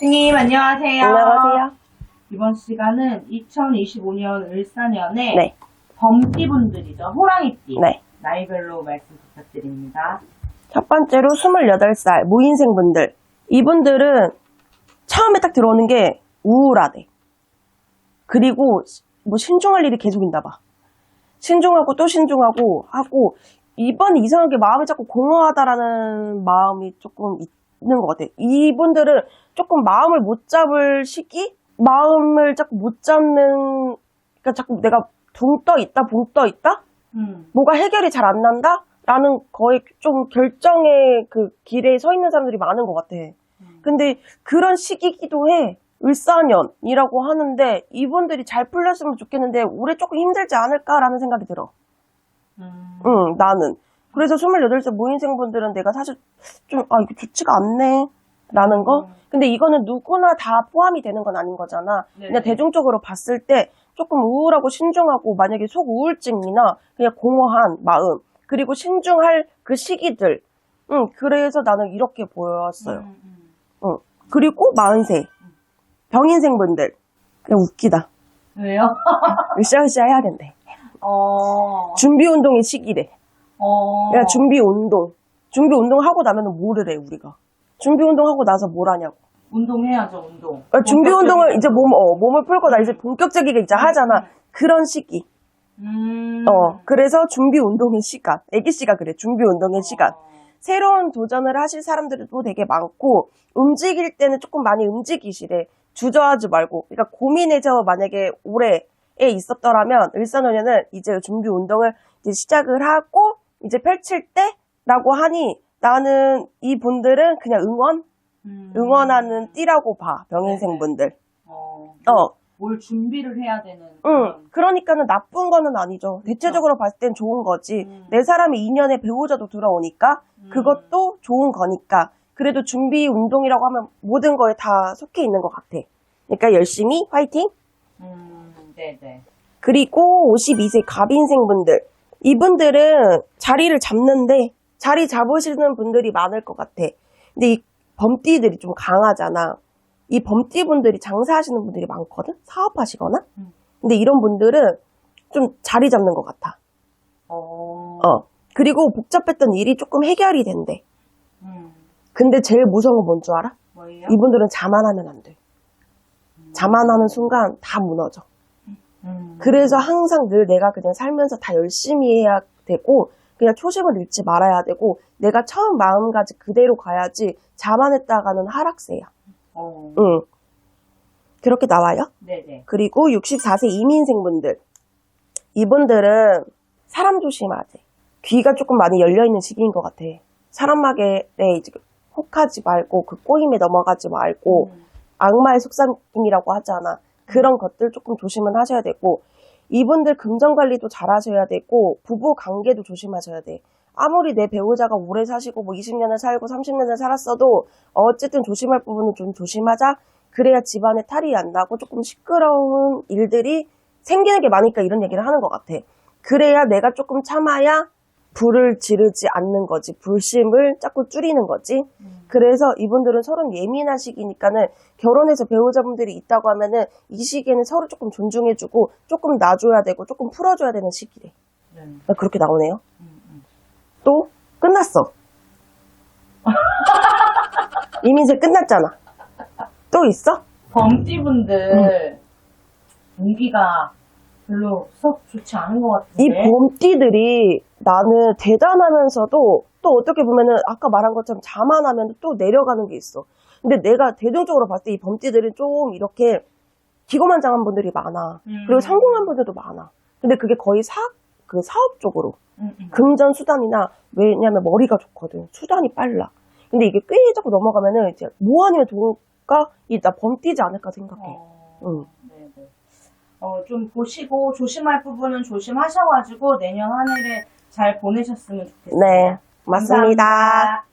교수님 안녕하세요. 안녕하세요. 이번 시간은 2025년 을사년의 네. 범띠분들이죠. 호랑이띠. 네. 나이별로 말씀 부탁드립니다. 첫 번째로 28살 무인생 분들. 이분들은 처음에 딱 들어오는 게 우울하대. 그리고 뭐 신중할 일이 계속 있나 봐. 신중하고 또 신중하고 하고 이번 이상하게 마음이 자꾸 공허하다라는 마음이 조금 있는 것 같아. 이분들은 조금 마음을 못 잡을 시기? 마음을 자꾸 못 잡는, 그러니까 자꾸 내가 붕떠 있다, 붕떠 있다? 음. 뭐가 해결이 잘 안 난다? 라는 거의 좀 결정의 그 길에 서 있는 사람들이 많은 것 같아. 근데 그런 시기기도 해. 을사년이라고 하는데 이분들이 잘 풀렸으면 좋겠는데 올해 조금 힘들지 않을까라는 생각이 들어. 음. 응, 나는. 그래서 28살 모인생분들은 내가 사실 좀, 아, 이게 좋지가 않네. 라는 거? 음. 근데 이거는 누구나 다 포함이 되는 건 아닌 거잖아. 네네. 그냥 대중적으로 봤을 때 조금 우울하고 신중하고 만약에 속 우울증이나 그냥 공허한 마음, 그리고 신중할 그 시기들. 응, 그래서 나는 이렇게 보였어요. 음, 음. 응. 그리고 40세. 병인생분들. 그냥 웃기다. 왜요? 으쌰으쌰 해야 된대. 어. 준비 운동의 시기래. 어. 야, 준비 운동. 준비 운동 하고 나면은 뭐를 해, 우리가. 준비 운동 하고 나서 뭘 하냐고. 운동해야죠, 운동. 아, 준비 운동을 이제 몸, 어, 몸을 풀고 나 이제 음. 본격적이게 이제 하잖아. 그런 시기. 음. 어, 그래서 준비 운동의 시간. 애기 씨가 그래. 준비 운동의 시간. 새로운 도전을 하실 사람들도 되게 많고, 움직일 때는 조금 많이 움직이시래. 주저하지 말고. 그러니까 고민해서 만약에 올해에 있었더라면, 일산원년은 이제 준비 운동을 이제 시작을 하고, 이제 펼칠 때? 라고 하니, 나는 이 분들은 그냥 응원? 음. 응원하는 띠라고 봐. 병인생 분들. 어. 어, 뭘 준비를 해야 되는. 응. 그런- 그러니까는 나쁜 거는 아니죠. 대체적으로 봤을 땐 좋은 거지. 음. 내 사람이 2년의 배우자도 들어오니까 음. 그것도 좋은 거니까. 그래도 준비 운동이라고 하면 모든 거에 다 속해 있는 것 같아. 그러니까 열심히 화이팅! 음, 네네. 그리고 52세 갑인생 분들. 이분들은 자리를 잡는데 자리 잡으시는 분들이 많을 것 같아. 근데 이 범띠들이 좀 강하잖아. 이 범띠 분들이 장사하시는 분들이 많거든? 사업하시거나? 음. 근데 이런 분들은 좀 자리 잡는 것 같아. 어. 어. 그리고 복잡했던 일이 조금 해결이 된대. 음. 근데 제일 무서운 건 뭔 줄 알아? 뭐예요? 이분들은 자만하면 안 돼. 자만하는 순간 다 무너져. 음. 그래서 항상 늘 내가 그냥 살면서 다 열심히 해야 되고, 그냥 초심을 잃지 말아야 되고, 내가 처음 마음가짐 그대로 가야지 자만했다가는 하락세야. 어. 응. 그렇게 나와요. 네네. 그리고 64세 이민생분들. 이분들은 사람 조심하지. 귀가 조금 많이 열려 있는 시기인 것 같아. 사람 말에 이제 혹하지 말고, 그 꼬임에 넘어가지 말고, 음. 악마의 속삭임이라고 하잖아. 그런 것들 조금 조심은 하셔야 되고, 이분들 금전 관리도 잘 하셔야 되고, 부부 관계도 조심하셔야 돼. 아무리 내 배우자가 오래 사시고, 뭐 20년을 살고 30년을 살았어도, 어쨌든 조심할 부분은 좀 조심하자. 그래야 집안에 탈이 안 나고 조금 시끄러운 일들이 생기는 게 많으니까 이런 얘기를 하는 것 같아. 그래야 내가 조금 참아야 불을 지르지 않는 거지. 불심을 자꾸 줄이는 거지. 음. 그래서 이분들은 서로 예민한 시기니까는 결혼해서 배우자분들이 있다고 하면은 이 시기에는 서로 조금 존중해주고 조금 놔줘야 되고 조금 풀어줘야 되는 시기래. 네. 아, 그렇게 나오네요. 음, 음. 또 끝났어. 이민세 끝났잖아. 또 있어? 범띠분들 운기가 별로 썩 좋지 않은 것 같은데. 이 범띠들이 나는 대단하면서도 또 어떻게 보면은 아까 말한 것처럼 자만하면 또 내려가는 게 있어. 근데 내가 대중적으로 봤을 때 이 범띠들은 좀 이렇게 기고만장한 분들이 많아. 음. 그리고 성공한 분들도 많아. 근데 그게 거의 사, 그 사업 쪽으로. 음, 음. 금전 수단이나, 왜냐면 머리가 좋거든. 수단이 빨라. 근데 이게 꽤 자꾸 넘어가면은 이제 뭐 아니면 돈가 이 나 범띠지 않을까 생각해. 어, 응. 어, 좀 보시고 조심할 부분은 조심하셔가지고 내년 한 해를 잘 보내셨으면 좋겠습니다. 네, 맞습니다. 감사합니다.